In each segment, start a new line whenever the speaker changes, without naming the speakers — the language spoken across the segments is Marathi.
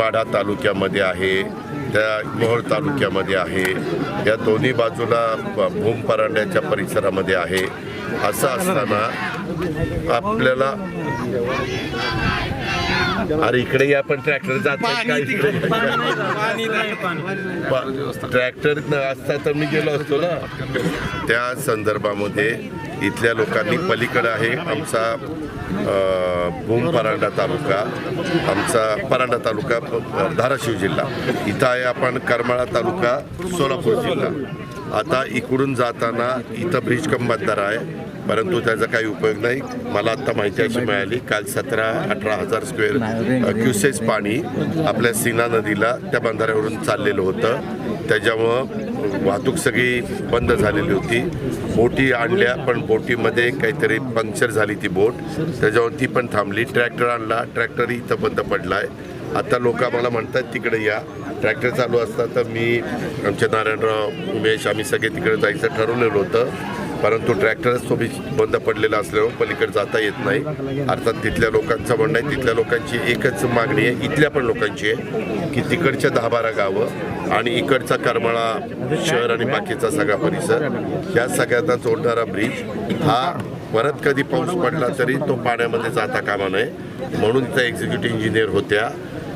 माढा तालुक्यामध्ये आहे त्या मोहोळ तालुक्यामध्ये आहे या दोन्ही बाजूला ब- भूम परांड्याच्या परिसरामध्ये आहे. असं असताना आपल्याला अरे इकडे या पण ट्रॅक्टर जात ट्रॅक्टर असता तर मी गेलो असतो ना. त्या संदर्भामध्ये इथल्या लोकांनी पलीकडे आहे आमचा भूम परांडा तालुका आमचा परांडा तालुका धाराशिव जिल्हा. इथं आहे आपण करमाळा तालुका सोलापूर जिल्हा. आता इकडून जाताना इथं ब्रिज बंधार आहे. परंतु त्याचा काही उपयोग नाही. मला आता माहिती अशी मिळाली काल सतरा अठरा हजार स्क्वेअर क्युसेस पाणी आपल्या सीना नदीला त्या बंधाऱ्यावरून चाललेलं होतं. त्याच्यामुळं वाहतूक सगळी बंद झालेली होती. बोटी आणल्या पण बोटीमध्ये काहीतरी पंक्चर झाली ती बोट. त्याच्यावर ती पण थांबली. ट्रॅक्टर आणला. ट्रॅक्टरही इथं बंद पडला आहे आता लोक आम्हाला म्हणतात तिकडे या. ट्रॅक्टर चालू असता तर मी आमचे नारायणराव उमेश आम्ही सगळे तिकडे जायचं ठरवलेलं होतं. परंतु ट्रॅक्टरच तो बीच बंद पडलेला असल्यामुळे पलीकडे जाता येत नाही. अर्थात तिथल्या लोकांचं म्हणणं आहे तिथल्या लोकांची एकच मागणी आहे इथल्या पण लोकांची आहे की तिकडच्या दहा बारा गावं आणि इकडचा करमाळा शहर आणि बाकीचा सगळा परिसर या सगळ्यांना जोडणारा ब्रिज हा परत कधी पाऊस पडला तरी तो पाण्यामध्ये जाता कामा नये. म्हणून त्या एक्झिक्युटिव्ह इंजिनियर होत्या.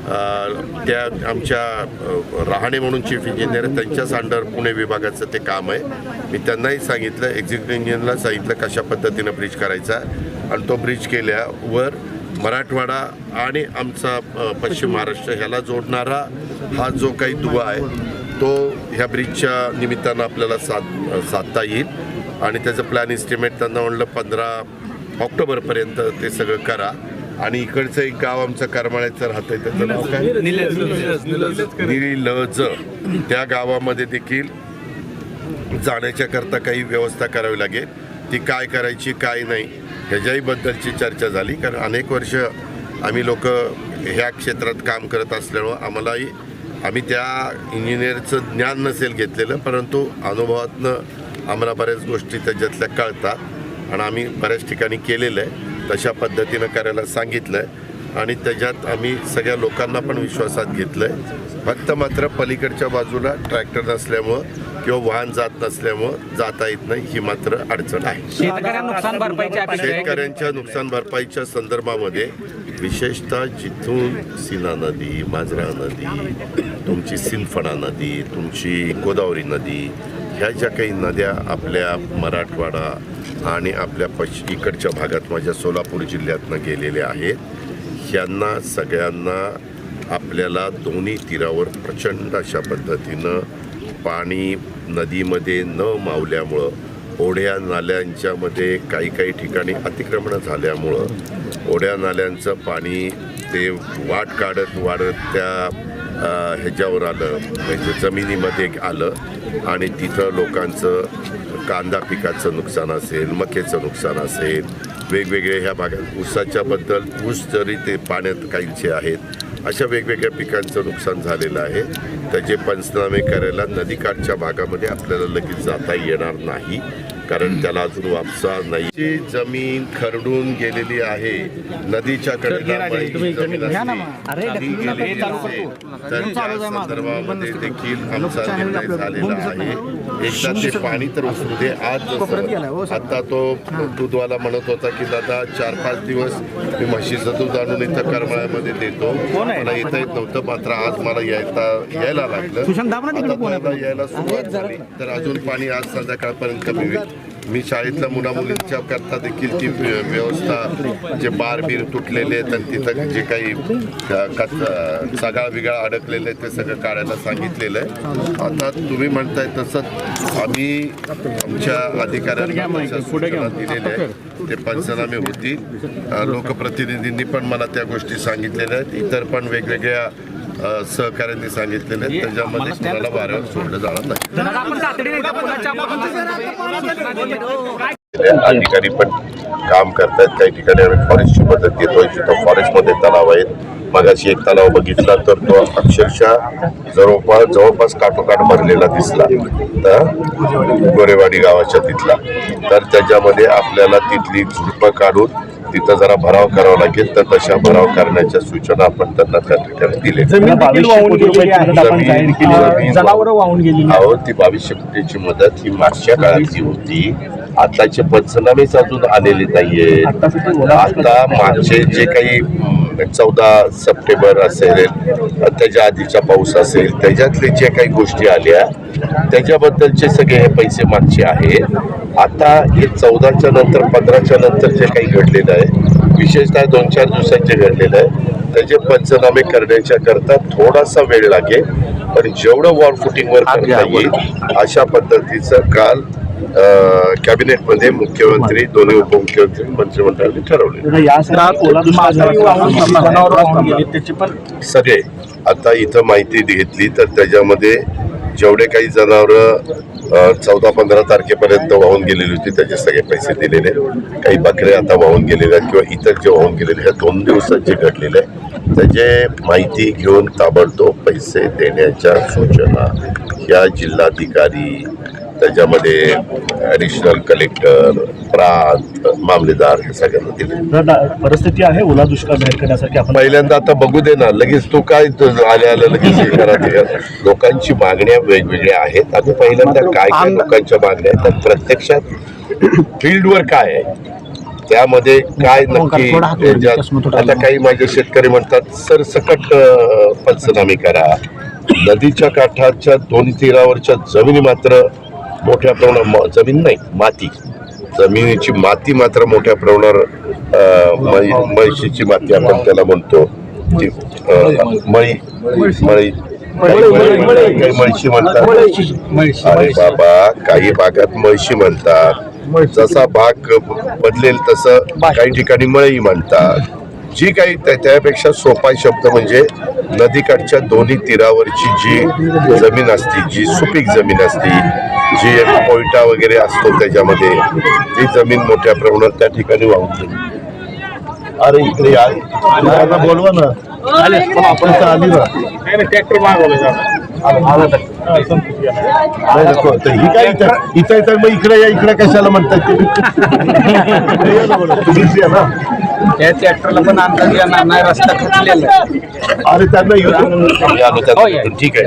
त्या आमच्या राहणे म्हणून चीफ इंजिनियर त्यांच्याच अंडर पुणे विभागाचं ते काम आहे. मी त्यांनाही सांगितलं एक्झिक्युटिव्ह इंजिनियरला सांगितलं कशा पद्धतीनं ब्रिज करायचा आणि तो ब्रिज केल्यावर मराठवाडा आणि आमचा पश्चिम महाराष्ट्र ह्याला जोडणारा हा जो काही दुवा आहे तो ह्या ब्रिजच्या निमित्तानं आपल्याला साध साधता येईल. आणि त्याचं प्लॅन इस्टिमेट त्यांना म्हणलं पंधरा ऑक्टोबरपर्यंत ते सगळं करा. आणि इकडचं एक गाव आमचं करमाळ्याचं राहतंय त्याचं नाव काय? निलज. त्या गावामध्ये देखील जाण्याच्या करता काही व्यवस्था करावी लागेल. ती काय करायची काय नाही ह्याच्याही बद्दलची चर्चा झाली. कारण अनेक वर्ष आम्ही लोक ह्या क्षेत्रात काम करत असल्यामुळं आम्हालाही आम्ही त्या इंजिनियरचं ज्ञान नसेल घेतलेलं परंतु अनुभवातनं आम्हाला बऱ्याच गोष्टी त्याच्यातल्या कळतात. आणि आम्ही बऱ्याच ठिकाणी केलेलं आहे. तशा पद्धतीनं करायला सांगितलं आहे आणि त्याच्यात आम्ही सगळ्या लोकांना पण विश्वासात घेतलं आहे फक्त मात्र पलीकडच्या बाजूला ट्रॅक्टर नसल्यामुळं किंवा वाहन जात नसल्यामुळं जाता येत नाही ही मात्र अडचण आहे. शेतकऱ्यांच्या नुकसान भरपाईच्या संदर्भामध्ये विशेषतः जिथून सीना नदी मांजरा नदी तुमची सिंदफणा नदी तुमची गोदावरी नदी ह्या ज्या काही नद्या आपल्या मराठवाडा आणि आपल्या पश इकडच्या भागात माझ्या सोलापूर जिल्ह्यातनं गेलेल्या आहेत ह्यांना सगळ्यांना आपल्याला दोन्ही तीरावर प्रचंड अशा पद्धतीनं पाणी नदीमध्ये न मावल्यामुळं ओढ्या नाल्यांच्यामध्ये काही काही ठिकाणी अतिक्रमणं झाल्यामुळं ओढ्या नाल्यांचं पाणी ते वाट काढत वाढत त्या ह्याच्यावर आलं म्हणजे जमिनीमध्ये आलं. आणि तिथं लोकांचं कांदा पिकाचं नुकसान असेल मक्याचं नुकसान असेल वेगवेगळे ह्या भागात ऊसाच्याबद्दल ऊस जरी ते पाण्यात काहींचे आहेत अशा वेगवेगळ्या पिकांचं नुकसान झालेलं आहे. त्याचे पंचनामे करायला नदीकाठच्या भागामध्ये आपल्याला लगेच जाता येणार नाही. कारण त्याला अजून वापसा नाही. जी जमीन खरडून गेलेली आहे नदीच्या कडेला संदर्भामध्ये देखील आमचा निर्णय झालेला आहे. एकदा ते पाणी तर उसरू दे. आज जसं आता तो दूधवाला म्हणत होता की दादा चार पाच दिवस मी म्हशीचं दूध आणून इथं करमाळ्यामध्ये देतो. मला येता येत नव्हतं मात्र आज मला यायला यायला लागलं. यायला सुरुवात झाली. तर अजून पाणी आज संध्याकाळपर्यंत कमी होईल मी शाळेतल्या मुलामुलींच्या करता देखील ती व्य- व्यवस्था जे बार बीर तुटलेले आहेत आणि तिथं जे काही सगळा बिगाळ अडकलेले ते सगळं काढायला सांगितलेलं आहे. आता तुम्ही म्हणताय तसंच आम्ही आमच्या अधिकाऱ्यांना सूचना दिलेल्या आहेत ते पंचनामे होतील. अ, लोकप्रतिनिधींनी पण मला त्या गोष्टी सांगितलेल्या आहेत. इतर पण वेगवेगळ्या अ, सहकाऱ्यांनी सांगितलेले आहेत. त्याच्यामध्ये कुणाला वाऱ्यावर सोडलं जाणार नाही. अधिकारी पण काम करतात काही ठिकाणी आम्ही फॉरेस्टची मदत घेतोय तिथं फॉरेस्टमध्ये तलाव आहेत. मगाशी एक तलाव बघितला तर तो अक्षरशः जवळपास जवळपास काठोकाठ भरलेला दिसला. तर गोरेवाडी गावाच्या तिथला. तर त्याच्यामध्ये आपल्याला तिथली झुडपं काढून तिथं जरा भराव करावा लागेल तर तशा भराव करण्याच्या सूचना आपण त्यांना त्या ठिकाणी दिल्या. अहो ती बावीसशे कोटीची मदत ही मागच्या काळातली होती आताचे पंचनामेच अजून आलेले नाहीये. आता मागचे जे काही चौदा सप्टेंबर असेल त्याच्या आधीचा पाऊस असेल त्याच्यातले जे काही गोष्टी आल्या त्याच्याबद्दलचे सगळे हे पैसे मागचे आहेत. आता हे चौदाच्या नंतर पंधराच्या नंतर जे काही घडलेलं आहे विशेषतः दोन चार दिवसात जे घडलेलं आहे त्याचे पंचनामे करण्याच्या करता थोडासा वेळ लागेल पण जेवढं वॉल फुटिंगवर करता येईल अशा पद्धतीचं काल कॅबिनेटमध्ये मुख्यमंत्री दोन्ही उपमुख्यमंत्री मंत्रिमंडळाने ठरवले सगळे आता इथं माहिती घेतली तर त्याच्यामध्ये जेवढे काही जनावरं चौदा पंधरा तारखेपर्यंत वाहून गेलेली होती. त्याचे सगळे पैसे दिलेले. काही बकरे आता वाहून गेलेले आहेत किंवा इतर जे वाहून गेलेले ह्या दोन दिवसात जे घडलेले त्याचे माहिती घेऊन ताबडतोब पैसे देण्याच्या सूचना या जिल्हाधिकारी त्याच्यामध्ये ॲडिशनल कलेक्टर प्रांत मामलेदार हे सगळ्यांना दिले.
परिस्थिती आहे ओला दुष्काळ जाहीर करण्यासाठी आपण
पहिल्यांदा आता बघू दे ना लगेच तू काय तू आल्या आल्या लगेच हे करा. लोकांची मागण्या वेगवेगळ्या आहेत आणि पहिल्यांदा काय काय लोकांच्या मागण्या आहेत आणि प्रत्यक्षात फील्डवर काय आहे? त्यामध्ये काय नक्की ज्यात- आता काही माझे शेतकरी म्हणतात सरसकट अं, पंचनामे करा. नदीच्या काठाच्या दोन्ही तीरावरच्या जमिनी मात्र मोठ्या प्रमाणात जमीन नाही माती. जमिनीची माती मात्र मोठ्या प्रमाणावर अं, मै- म्हैशीची माती आपण त्याला म्हणतो. ती मळी मळी म्हैशी म्हणतात अरे बाबा काही भागात म्हैशी म्हणतात. जसा भाग बदलेल तसं काही ठिकाणी मळई म्हणतात. जी काही त्या- त्यापेक्षा सोपा शब्द म्हणजे नदीकाठच्या दोन्ही तीरावरची जी जमीन असती जी सुपीक जमीन असती जी एक कोयटा वगैरे असतो त्याच्यामध्ये ती जमीन मोठ्या प्रमाणात त्या ठिकाणी वाहून गेली. अरे इकडे या बोलवा ना आपण आली ना नाही नको. ही काय इथं इथं इथं मग इकडे या इकडे कशाला म्हणतात ते? ना
त्या ट्रॅक्टरला पण अंदाज येणार नाही रस्ता खचलेला.
अरे त्यांना येऊ
हो,
ठीक आहे